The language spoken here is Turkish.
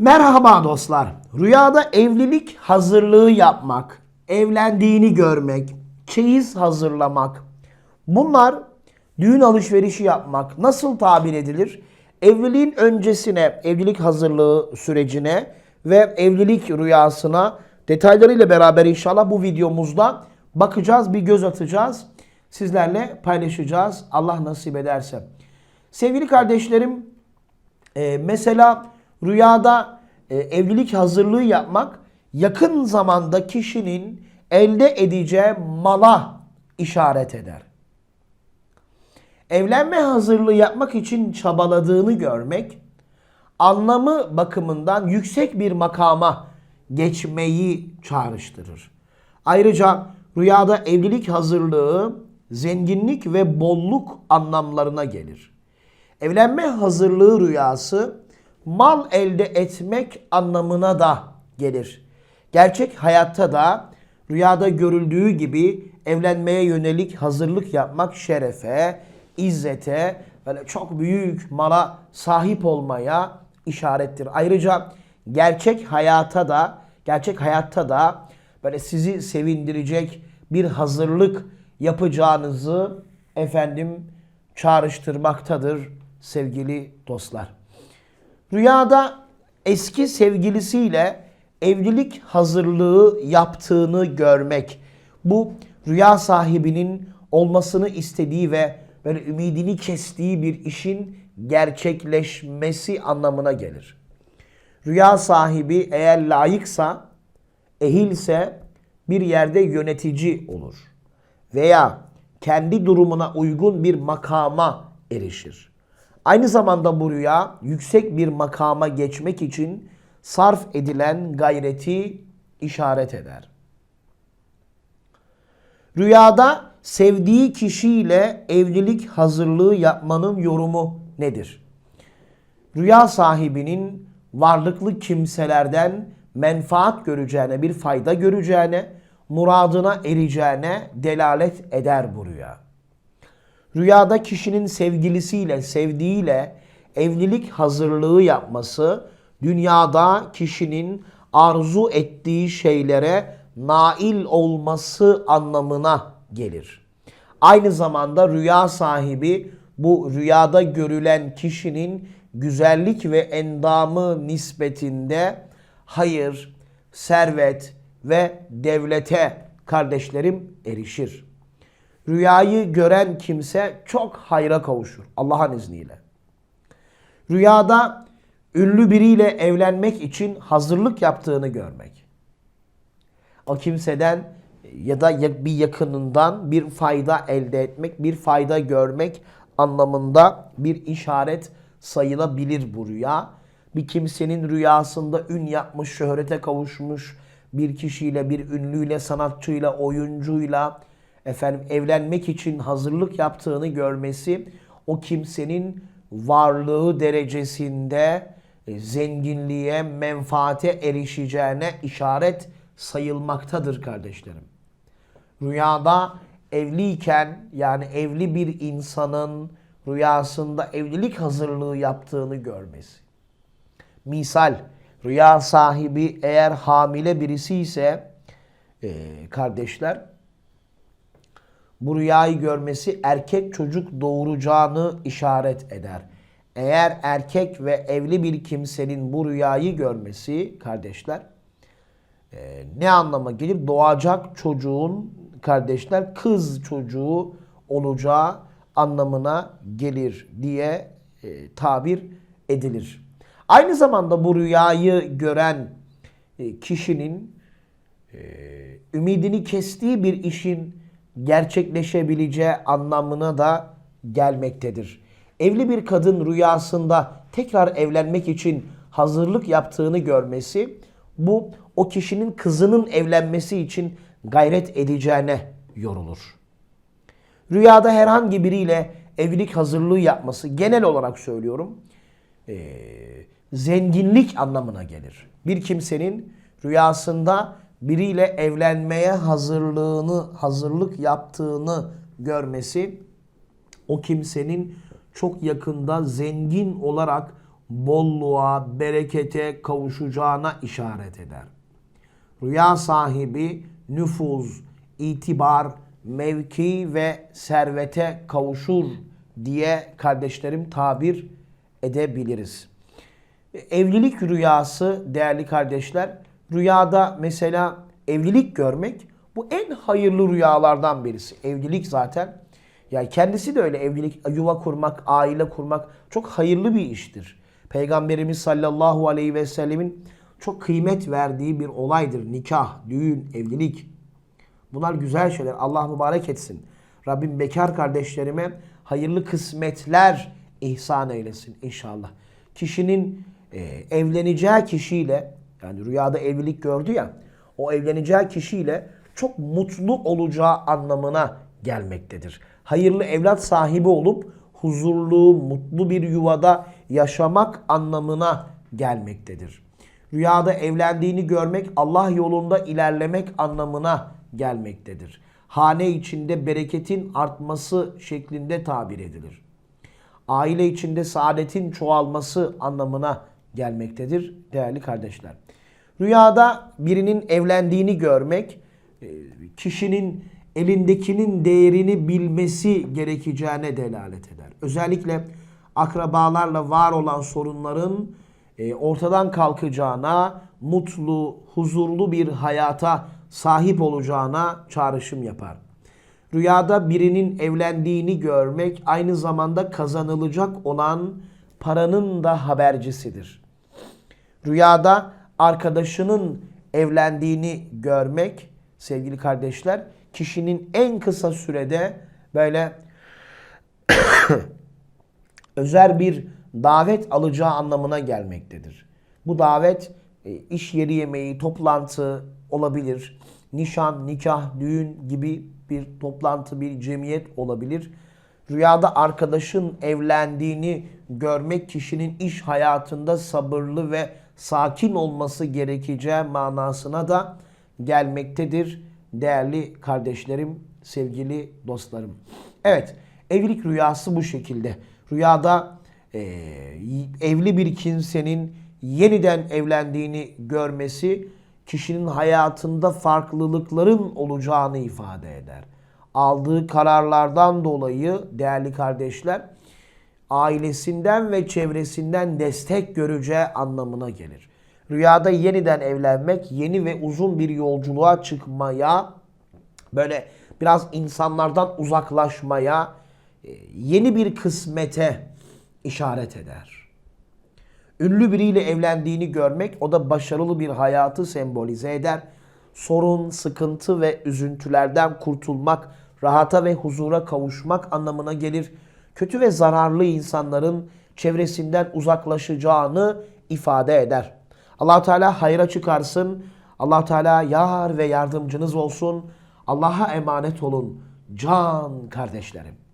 Merhaba dostlar. Rüyada evlilik hazırlığı yapmak, evlendiğini görmek, çeyiz hazırlamak. Bunlar düğün alışverişi yapmak nasıl tabir edilir? Evliliğin öncesine, evlilik hazırlığı sürecine ve evlilik rüyasına detaylarıyla beraber inşallah bu videomuzda bakacağız, bir göz atacağız. Sizlerle paylaşacağız Allah nasip ederse. Sevgili kardeşlerim, e, mesela rüyada e, evlilik hazırlığı yapmak yakın zamanda kişinin elde edeceği mala işaret eder. Evlenme hazırlığı yapmak için çabaladığını görmek anlamı bakımından yüksek bir makama geçmeyi çağrıştırır. Ayrıca rüyada evlilik hazırlığı zenginlik ve bolluk anlamlarına gelir. Evlenme hazırlığı rüyası mal elde etmek anlamına da gelir. Gerçek hayatta da rüyada görüldüğü gibi evlenmeye yönelik hazırlık yapmak şerefe, izzete, böyle çok büyük mala sahip olmaya işarettir. Ayrıca gerçek hayata da gerçek hayatta da böyle sizi sevindirecek bir hazırlık yapacağınızı efendim çağrıştırmaktadır sevgili dostlar. Rüyada eski sevgilisiyle evlilik hazırlığı yaptığını görmek bu rüya sahibinin olmasını istediği ve böyle ümidini kestiği bir işin gerçekleşmesi anlamına gelir. Rüya sahibi eğer layıksa, ehilse bir yerde yönetici olur veya kendi durumuna uygun bir makama erişir. Aynı zamanda bu rüya yüksek bir makama geçmek için sarf edilen gayreti işaret eder. Rüyada sevdiği kişiyle evlilik hazırlığı yapmanın yorumu nedir? Rüya sahibinin varlıklı kimselerden menfaat göreceğine, bir fayda göreceğine, muradına ereceğine delalet eder bu rüya. Rüyada kişinin sevgilisiyle, sevdiğiyle evlilik hazırlığı yapması dünyada kişinin arzu ettiği şeylere nail olması anlamına gelir. Aynı zamanda rüya sahibi bu rüyada görülen kişinin güzellik ve endamı nispetinde hayır, servet ve devlete kardeşlerim erişir. Rüyayı gören kimse çok hayra kavuşur Allah'ın izniyle. Rüyada ünlü biriyle evlenmek için hazırlık yaptığını görmek. O kimseden ya da bir yakınından bir fayda elde etmek, bir fayda görmek anlamında bir işaret sayılabilir bu rüya. Bir kimsenin rüyasında ün yapmış, şöhrete kavuşmuş bir kişiyle, bir ünlüyle, sanatçıyla, oyuncuyla efendim evlenmek için hazırlık yaptığını görmesi o kimsenin varlığı derecesinde e, zenginliğe, menfaate erişeceğine işaret sayılmaktadır kardeşlerim. Rüyada evliyken yani evli bir insanın rüyasında evlilik hazırlığı yaptığını görmesi. Misal rüya sahibi eğer hamile birisi ise e, kardeşler bu rüyayı görmesi erkek çocuk doğuracağını işaret eder. Eğer erkek ve evli bir kimsenin bu rüyayı görmesi kardeşler e, ne anlama gelir? Doğacak çocuğun kardeşler kız çocuğu olacağı anlamına gelir diye e, tabir edilir. Aynı zamanda bu rüyayı gören e, kişinin e, ümidini kestiği bir işin gerçekleşebileceği anlamına da gelmektedir. Evli bir kadın rüyasında tekrar evlenmek için hazırlık yaptığını görmesi bu o kişinin kızının evlenmesi için gayret edeceğine yorulur. Rüyada herhangi biriyle evlilik hazırlığı yapması genel olarak söylüyorum e, zenginlik anlamına gelir. Bir kimsenin rüyasında biriyle evlenmeye hazırlığını hazırlık yaptığını görmesi o kimsenin çok yakında zengin olarak bolluğa, berekete kavuşacağına işaret eder. Rüya sahibi nüfuz, itibar, mevki ve servete kavuşur diye kardeşlerim tabir edebiliriz. Evlilik rüyası değerli kardeşler, rüyada mesela evlilik görmek bu en hayırlı rüyalardan birisi. Evlilik zaten yani kendisi de öyle evlilik, yuva kurmak, aile kurmak çok hayırlı bir iştir. Peygamberimiz sallallahu aleyhi ve sellemin çok kıymet verdiği bir olaydır. Nikah, düğün, evlilik. Bunlar güzel şeyler. Allah mübarek etsin. Rabbim bekar kardeşlerime hayırlı kısmetler ihsan eylesin inşallah. Kişinin e, evleneceği kişiyle yani rüyada evlilik gördü ya o evleneceği kişiyle çok mutlu olacağı anlamına gelmektedir. Hayırlı evlat sahibi olup huzurlu, mutlu bir yuvada yaşamak anlamına gelmektedir. Rüyada evlendiğini görmek Allah yolunda ilerlemek anlamına gelmektedir. Hane içinde bereketin artması şeklinde tabir edilir. Aile içinde saadetin çoğalması anlamına gelmektedir değerli kardeşler. Rüyada birinin evlendiğini görmek e, kişinin elindekinin değerini bilmesi gerekeceğine delalet eder. Özellikle akrabalarla var olan sorunların e, ortadan kalkacağına, mutlu, huzurlu bir hayata sahip olacağına çağrışım yapar. Rüyada birinin evlendiğini görmek aynı zamanda kazanılacak olan paranın da habercisidir. Rüyada arkadaşının evlendiğini görmek sevgili kardeşler kişinin en kısa sürede böyle özel bir davet alacağı anlamına gelmektedir. Bu davet e, iş yeri yemeği, toplantı olabilir. Nişan, nikah, düğün gibi bir toplantı, bir cemiyet olabilir. Rüyada arkadaşın evlendiğini görmek kişinin iş hayatında sabırlı ve sakin olması gerekeceği manasına da gelmektedir. Değerli kardeşlerim, sevgili dostlarım. Evet, evlilik rüyası bu şekilde. Rüyada e, evli bir kimsenin yeniden evlendiğini görmesi kişinin hayatında farklılıkların olacağını ifade eder. Aldığı kararlardan dolayı değerli kardeşler ailesinden ve çevresinden destek göreceği anlamına gelir. Rüyada yeniden evlenmek, yeni ve uzun bir yolculuğa çıkmaya, böyle biraz insanlardan uzaklaşmaya, e, yeni bir kısmete işaret eder. Ünlü biriyle evlendiğini görmek o da başarılı bir hayatı sembolize eder. Sorun, sıkıntı ve üzüntülerden kurtulmak, rahata ve huzura kavuşmak anlamına gelir. Kötü ve zararlı insanların çevresinden uzaklaşacağını ifade eder. allah Teala hayra çıkarsın. allah Teala yar ve yardımcınız olsun. Allah'a emanet olun can kardeşlerim.